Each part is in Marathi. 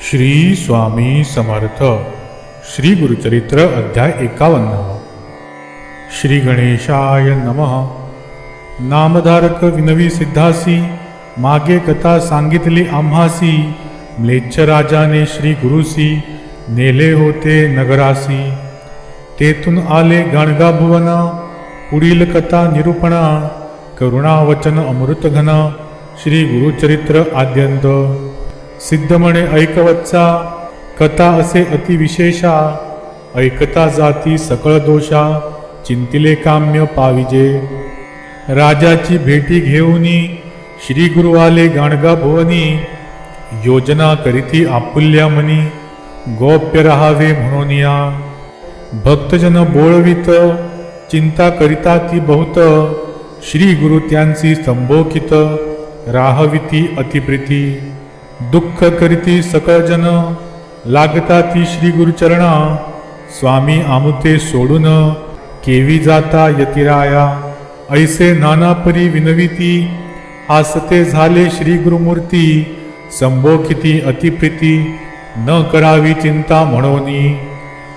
श्री स्वामी समर्थ श्री गुरुचरित्र अध्याय एकावन्न. श्री गणेशाय नमः. नामधारक विनवी सिद्धासी मागे कथा सांगितली आम्हासी म्लेच्छ राजाने श्री गुरुसी नेले होते नगरासी. तेथून आले गाणगा भुवन पुढील कथा निरूपणा करुणावचन अमृतघन श्री गुरुचरित्र आद्यंत. सिद्ध म्हणे ऐकवच्चा कथा असे अतिविशेषा ऐकता जाती सकळ दोषा चिंतिले काम्य पाविजे. राजाची भेटी घेऊनी श्री गुरुवाले गाणगा भुवनी योजना करीती आपुल्या मनी गोप्य राहावे म्हणून या भक्तजन बोळवित चिंता करिता ती बहुत श्री गुरु त्यांची संभोकित राहविती अतिप्रिती. दुःख करीती सकळजन लागता ती श्री गुरुचरणा. स्वामी आमुते सोडून केवी जाता यतिराया. ऐसे नानापरी विनविती हासते झाले श्री गुरुमूर्ती. संभोकिती अतिप्रीती न करावी चिंता म्हणोनी.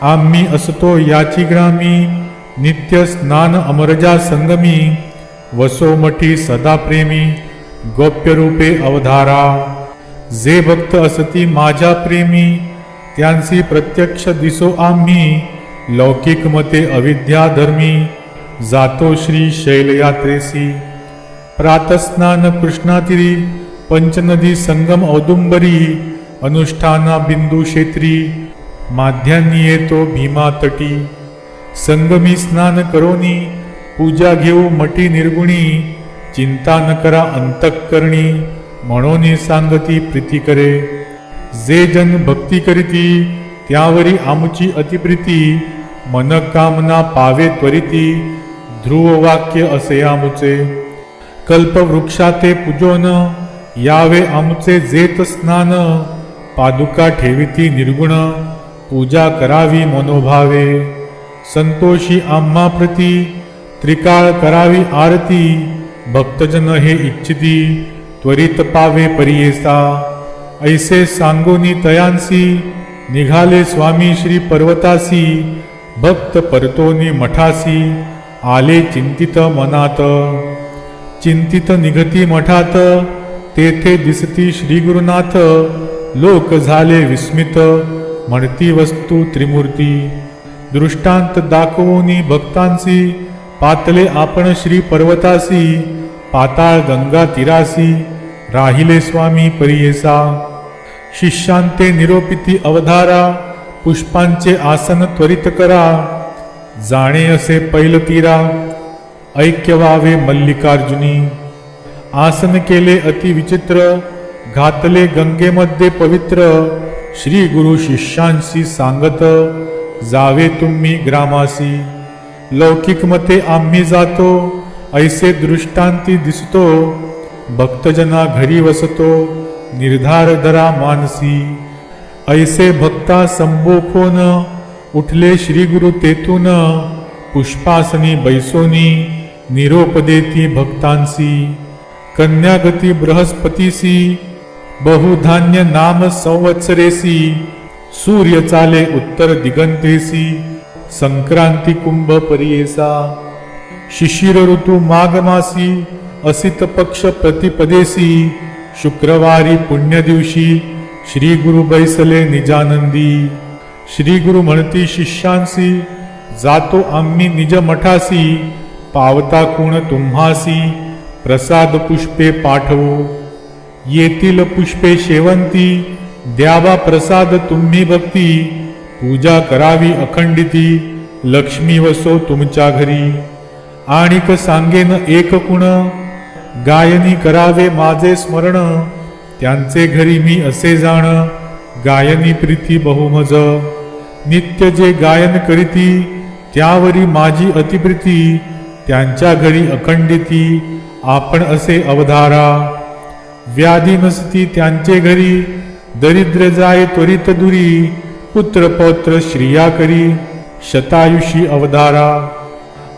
आम्ही असतो याची ग्रामी नित्य स्नान अमरजा संगमी. वसोमठी सदा प्रेमी गोप्य रूपे अवधारा. जे भक्त असती माझ्या प्रेमी त्यांची प्रत्यक्ष दिसो आम्ही. लौकिक मते अविद्याधर्मी जातो श्री शैलयात्रेसी. प्रातस्नान कृष्णातिरी पंचनदी संगम औदुंबरी अनुष्ठाना बिंदू क्षेत्री. माध्यान्नी येतो भीमा तटी. संगमी स्नान करोनी पूजा घेऊ मटी निर्गुणी. चिंता न करा अंतःकरणी. म्हणून सांगती प्रीती करे. जे जन भक्ती करीती त्यावरी आमची अतिप्रीती मनकामना पावे त्वरिती ध्रुव वाक्य असे आमुचे. कल्पवृक्षा ते पूजोन यावे आमचे जेत स्नान पादुका ठेविती निर्गुण पूजा करावी मनोभावे. संतोषी आम्हा प्रती त्रिकाळ करावी आरती भक्तजन हे इच्छिती. त्वरित पावे परियेसा. ऐसे सांगोनी तयांसी निघाले स्वामी श्री पर्वतासी भक्त परतोनी मठासी आले चिंतित मनात. चिंतित निघती मठात तेथे दिसती श्री गुरुनाथ लोक झाले विस्मित म्हणती वस्तू त्रिमूर्ती. दृष्टांत दाखवूनी भक्तांसी पातले आपण श्री पर्वतासी पाताळ गंगा तिरासी राहिले स्वामी परियेसा. शिष्यांते निरोपिती अवधारा पुष्पांचे आसन त्वरित करा. जाणे असे पैल तीरा ऐक्य व्हावे मल्लिकार्जुनी. आसन केले अति विचित्र घातले गंगेमध्ये पवित्र. श्री गुरु शिष्यांशी सांगत जावे तुम्ही ग्रामासी. लौकिक मते आम्ही जातो. ऐसे दृष्टांती दिसतो भक्तजना घरी वसतो निर्धार धरा मानसी। ऐसे भक्ता संबोखोन उठले श्री गुरु तेथून पुष्पासनी बैसोनी निरोप देती भक्तांसी। कन्यागती बृहस्पतीसी बहुधान्य नाम संवत्सरेसी सूर्य चाले उत्तर दिगंतेसी संक्रांती कुंभ परियेसा। शिशिर ऋतू माघमासी असित पक्ष प्रतिपदेसी शुक्रवारी पुण्य दिवशी श्री गुरु बैसले निजानंदी। श्री गुरु म्हणती शिष्यांसी जातो आम्ही निज मठासी पावता कुण तुम्हासी प्रसाद पुष्पे पाठवू। येतील पुष्पे शेवंती द्यावा प्रसाद तुम्ही भक्ती पूजा करावी अखंडिती लक्ष्मी वसो तुमच्या घरी। आणिक सांगेन एक कुण गायनी करावे माझे स्मरण त्यांचे घरी मी असे जाण गायनी प्रीती बहुमज. नित्य जे गायन करीती त्यावरी माझी अतिप्रीती त्यांच्या घरी अखंडिती आपण असे अवधारा. व्याधी नसती त्यांचे घरी दरिद्र जाय त्वरित दुरी पुत्र पौत्र श्रिया करी शतायुषी अवधारा.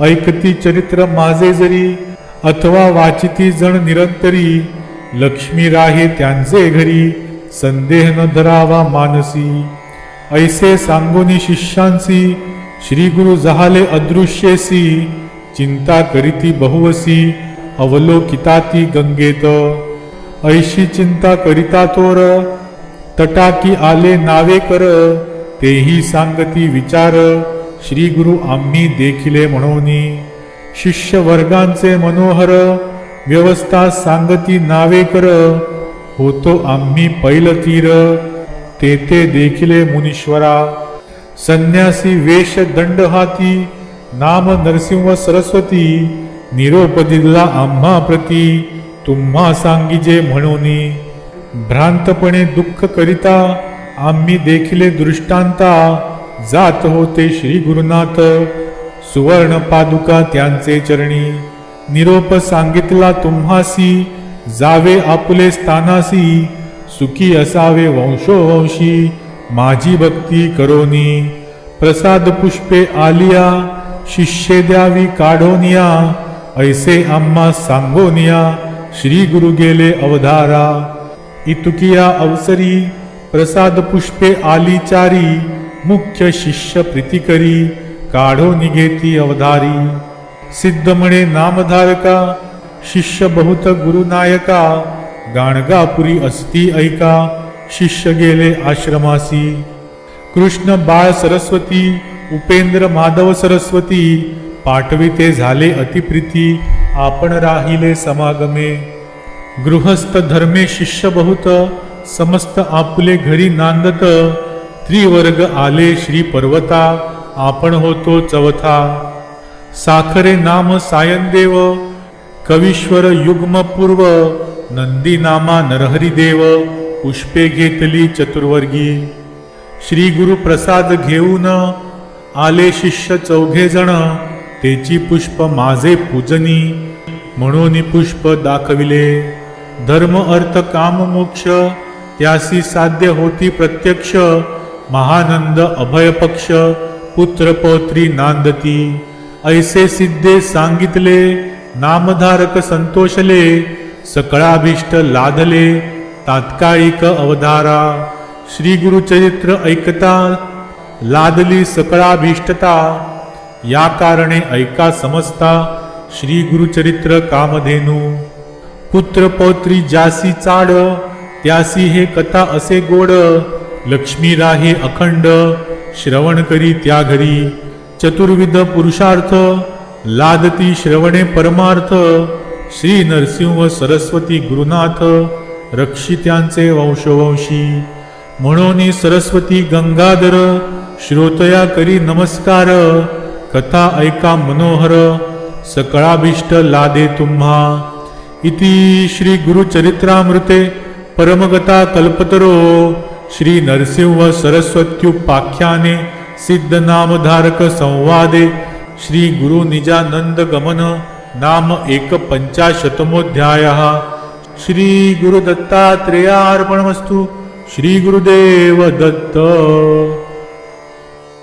ऐकती चरित्र माझे जरी अथवा वाचिती जण निरंतरी लक्ष्मी राहे त्यांचे घरी संदेह न धरावा मानसी. ऐसे सांगोनी शिष्यांसी श्री गुरु जहाले अदृश्येसी चिंता करीती बहुवसी अवलोकिताती गंगेत. ऐशी चिंता करिता तोर तटाकी आले नावे कर तेही सांगती विचार श्री गुरु आम्ही देखिले म्हणून. शिष्य वर्गांचे मनोहर व्यवस्था सांगती नावे कर. होतो आम्ही पैल तीर. तेथे देखिले मुनीश्वरा. संन्यासी वेश दंड हाती. नाम नरसिंह सरस्वती. निरोप दिला आम्हा प्रती. तुम्हा सांगिजे म्हणून. भ्रांतपणे दुःख करिता आम्ही देखिले दृष्टांता. जात होते श्री गुरुनाथ. सुवर्ण पादुका त्यांचे चरणी. निरोप सांगितला तुम्हासी जावे आपुले स्थानासी. सुखी असावे वंशोवंशी माझी भक्ती करोनी. प्रसाद पुष्पे आलिया शिष्ये द्यावी काढोनिया. ऐसे आम्हा सांगोनिया श्री गुरु गेले अवधारा. इतुकिया अवसरी प्रसाद पुष्पे आली चारी. मुख्य शिष्य प्रीतिकरी काढो निघेती अवधारी. सिद्ध म्हणे नामधारका शिष्य बहुत गुरुनायका गाणगापुरी असती ऐका शिष्य गेले आश्रमासी. कृष्ण बाळ सरस्वती उपेंद्र माधव सरस्वती पाठविते झाले अतिप्रीती आपण राहिले समागमे. गृहस्थ धर्मे शिष्य बहुत समस्त आपुले घरी नांदत त्रिवर्ग आले श्री पर्वता आपण होतो चवथा. साखरे नाम सायनदेव कवीश्वर युग्म पूर्व नंदी नामा नरहरिदेव पुष्पे घेतली चतुर्वर्गी. श्री गुरु प्रसाद घेऊन आले शिष्य चौघे जण तेची पुष्प माझे पूजनी म्हणून पुष्प दाखविले. धर्म अर्थ काम मोक्ष त्यासी साध्य होती प्रत्यक्ष महानंद अभयपक्ष पुत्र पौत्री नांदती. ऐसे सिद्धे सांगितले नामधारक संतोषले सकळाभीष्ट लादले तात्कालिक अवधारा. श्री गुरुचरित्र ऐकता लादली सकळाभीष्टता. या कारणे ऐका समजता श्री गुरुचरित्र कामधेनू. पुत्र पौत्री जासी चाड त्यासी हे कथा असे गोड लक्ष्मी राहे अखंड श्रवण करी त्या घरी चतुर्विध पुरुषार्थ लादती श्रवणे परमार्थ श्री नरसिंह सरस्वती गुरुनाथ रक्षित्यांचे वंशवंशी. म्हणून सरस्वती गंगाधर श्रोतया करी नमस्कार कथा ऐका मनोहर सकळाभीष्ट लादे तुम्हा. इति श्री गुरुचरित्रामृते परमगता कल्पतरो. श्री नरसिंह सरस्वत्युपाख्याने सिद्ध नामधारक संवादे श्री गुरु निजानंद गमन नाम एक पंचाशतमोध्याय। श्री श्री गुरुदेव दत्त